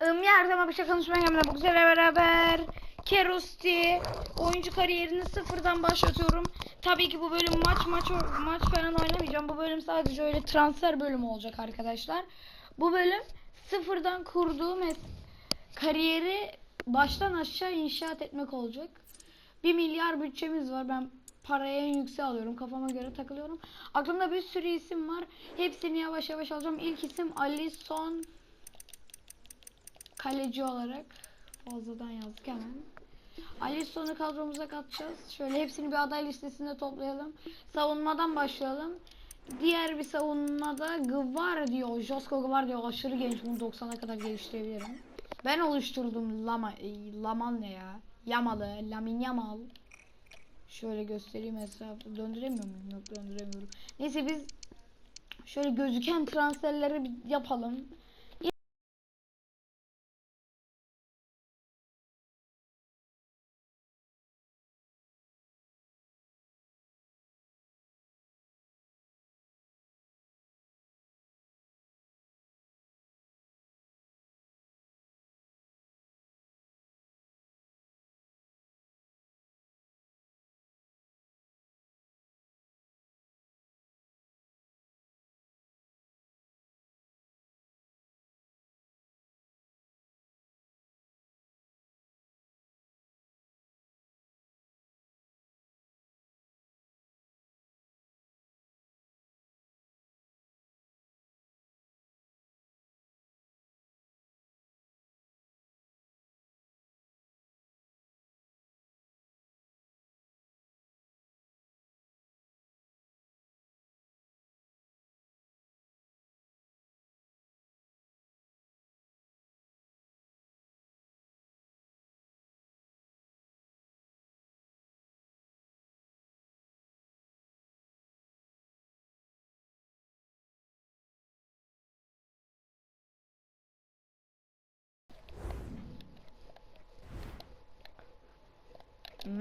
Im, her zaman bir şey konuşmaya gelmeden bu güzel beraber Kerosti oyuncu kariyerini sıfırdan başlatıyorum. Tabii ki bu bölüm maç maç maç falan oynamayacağım. Bu bölüm sadece öyle transfer bölümü olacak arkadaşlar. Bu bölüm sıfırdan kurduğum kariyeri baştan aşağı inşaat etmek olacak. 1 milyar bütçemiz var. Ben parayı en yükseğe alıyorum. Kafama göre takılıyorum. Aklımda bir sürü isim var. Hepsini yavaş yavaş alacağım. İlk isim Ali Son kaleci olarak fazladan yazdık hemen. Ali Son'u kadromuza katacağız. Şöyle hepsini bir aday listesinde toplayalım. Savunmadan başlayalım. Diğer bir savunmada Gvardio, Josko Gvardio aşırı genç. Bunu 90'a kadar geliştirebilirim. Ben oluşturdum Lama, e, Laman ne ya? Yamalı, Lamin Yamal. Şöyle göstereyim etrafı. Döndüremiyor muyum? Yok döndüremiyorum. Neyse biz şöyle gözüken transferleri yapalım.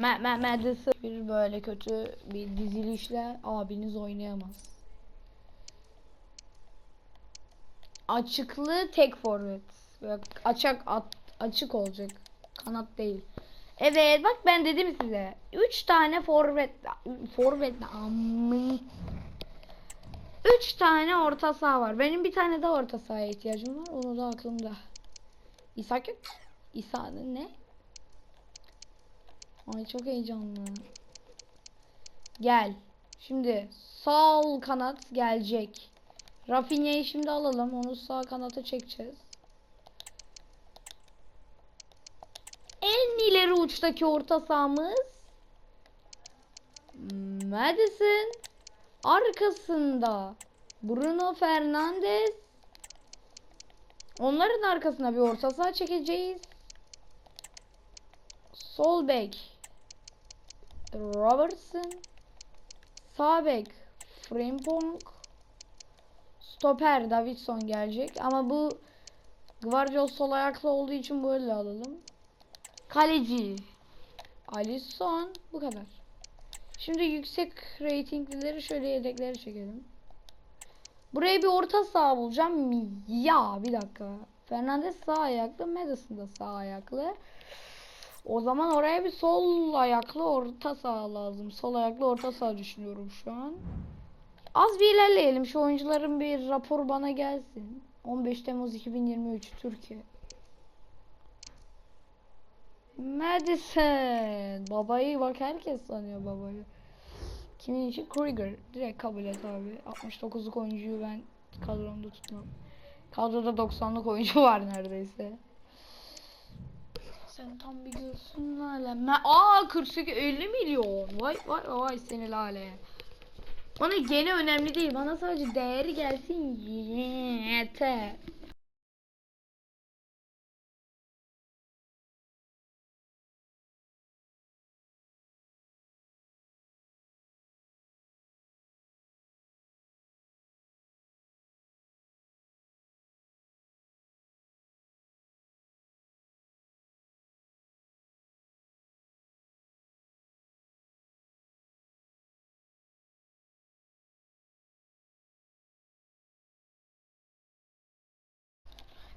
Me me Madison bir böyle kötü bir dizilişle abiniz oynayamaz. Açıklı tek forvet. Açık at, açık olacak. Kanat değil. Evet bak ben dedim size. 3 tane forvet forvet amın 3 tane orta saha var. Benim bir tane daha orta sahaya ihtiyacım var. Onu da aklımda. İshak yok. İsa'nın ne? Ay çok heyecanlı. Gel. Şimdi sol kanat gelecek. Rafinha'yı şimdi alalım. Onu sağ kanata çekeceğiz. En ileri uçtaki orta sahamız Madison arkasında Bruno Fernandes Onların arkasına bir orta saha çekeceğiz. Sol bek Robertson Sağ bek Frimpong Stoper Davidson gelecek ama bu Guardiol sol ayaklı olduğu için böyle alalım. Kaleci Alisson bu kadar. Şimdi yüksek reytinglileri şöyle yedekleri çekelim. Buraya bir orta saha bulacağım. Ya bir dakika. Fernandes sağ ayaklı, Madison da sağ ayaklı. O zaman oraya bir sol ayaklı orta saha lazım. Sol ayaklı orta saha düşünüyorum şu an. Az bir ilerleyelim. Şu oyuncuların bir rapor bana gelsin. 15 Temmuz 2023 Türkiye. Madison. Babayı bak herkes sanıyor babayı. Kimin için? Krieger. Direkt kabul et abi. 69'luk oyuncuyu ben kadromda tutmam. Kadroda 90'lık oyuncu var neredeyse. Sen tam bir görsün lale. Aa 48 50 milyon. Vay vay vay seni lale. Bana gene önemli değil. Bana sadece değeri gelsin yeter.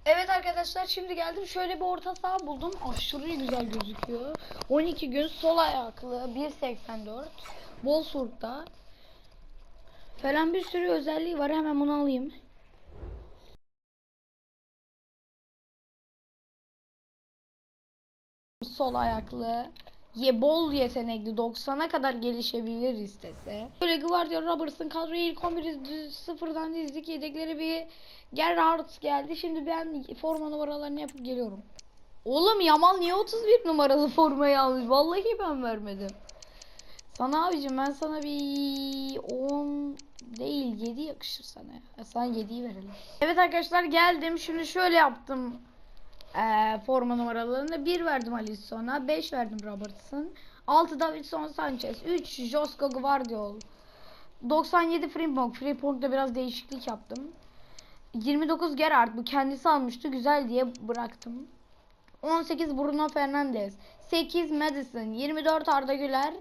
Evet arkadaşlar şimdi geldim. Şöyle bir orta saha buldum. Aşırı güzel gözüküyor. 12 gün sol ayaklı 1.84 Wolfsburg'da falan bir sürü özelliği var. Hemen bunu alayım. Sol ayaklı ye bol yetenekli 90'a kadar gelişebilir istese. Böyle Guardiola Robertson kadroyu ilk 11'i düz- sıfırdan dizdik. Yedekleri bir Gerrard geldi. Şimdi ben forma numaralarını yapıp geliyorum. Oğlum Yamal niye 31 numaralı formayı almış? Vallahi ben vermedim. Sana abicim ben sana bir 10 değil 7 yakışır sana. Ya sana 7'yi verelim. Evet arkadaşlar geldim. Şimdi şöyle yaptım. Ee, forma numaralarını 1 verdim Alisson'a, 5 verdim Robertson, 6 Davidson Sanchez, 3 Josko Gvardiol, 97 Frimpong. Frimpong'da biraz değişiklik yaptım. 29 Gerrard bu kendisi almıştı güzel diye bıraktım. 18 Bruno Fernandes, 8 Madison, 24 Arda Güler,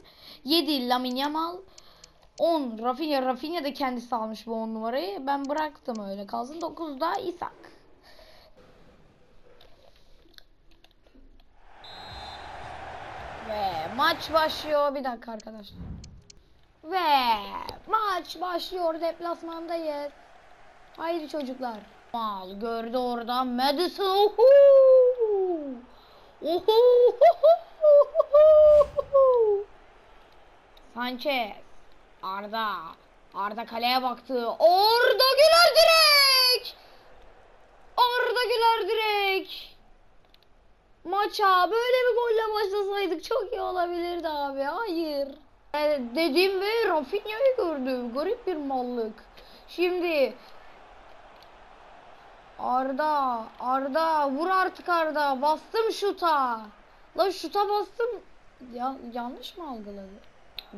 7 Lamine Yamal, 10 Rafinha. Rafinha da kendisi almış bu 10 numarayı. Ben bıraktım öyle kalsın. 9 da Isak. Ve maç başlıyor. Bir dakika arkadaşlar. Ve maç başlıyor. Deplasmandayız. Haydi çocuklar. Mal gördü orada Madison. Ohu! Ohu! Sanchez. Arda. Arda kaleye baktı. Arda Güler direk. Arda Güler direk. Maça böyle bir golle başlasaydık çok iyi olabilirdi abi. Hayır. E, Dedim ve Rafinha'yı gördüm. Garip bir mallık. Şimdi Arda, Arda vur artık Arda. Bastım şuta. La şuta bastım. Ya, yanlış mı algıladı?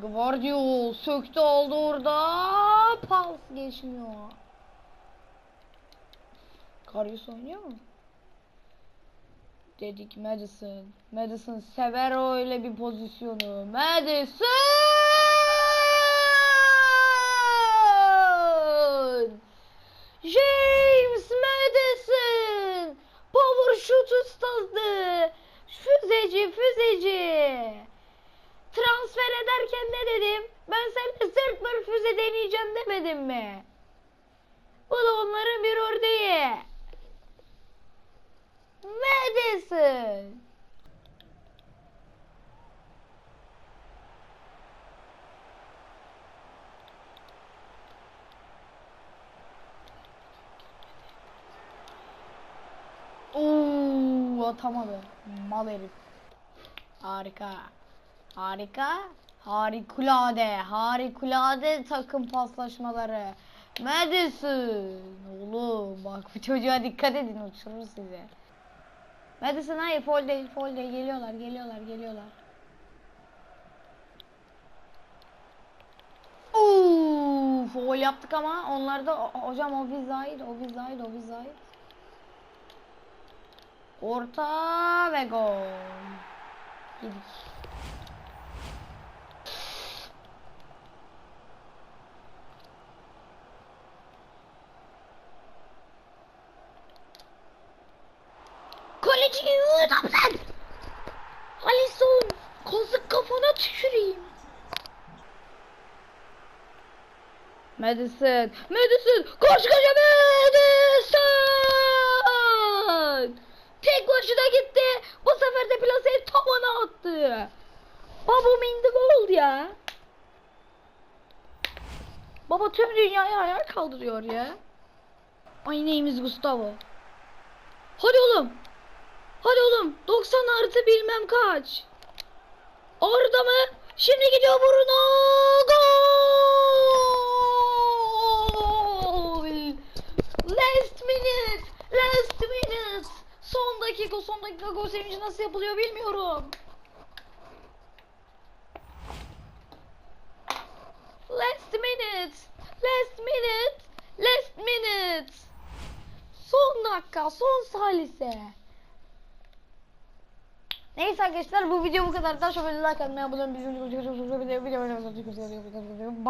Guardiol söktü aldı orada. Pas geçmiyor. Karius oynuyor mu? Dedik Madison. Madison sever öyle bir pozisyonu. Madison! James Madison! Power shoot ustası! Füzeci, füzeci! Transfer ederken ne dedim? Ben seninle sırt bir füze deneyeceğim demedim mi? Bu da onların bir örneği. Madison. Oo, atamadı. Mal herif. Harika. Harika. Harikulade. Harikulade takım paslaşmaları. Madison. Oğlum bak bu çocuğa dikkat edin uçurur sizi. Madison hayır foul değil foul değil geliyorlar geliyorlar geliyorlar. Oo, foul yaptık ama onlar da hocam o ait o ait o ait. Orta ve gol. Yedik. Madison, Madison, koş koş Madison! Tek başına gitti. Bu sefer de plaseyi tavana attı. Babam indi gol ya. Baba tüm dünyayı ayağa kaldırıyor ya. My name Gustavo. Hadi oğlum. Hadi oğlum. 90 artı bilmem kaç. Orada mı? Şimdi gidiyor Bruno. Gol. Last minute. Last minute. Son dakika son dakika gol sevinci nasıl yapılıyor bilmiyorum. Last minute. Last minute. Last minute. Son dakika, son salise. Neyse arkadaşlar bu video bu kadar. Daha çok like atmayı, abone olmayı, bizim video, video, video, video,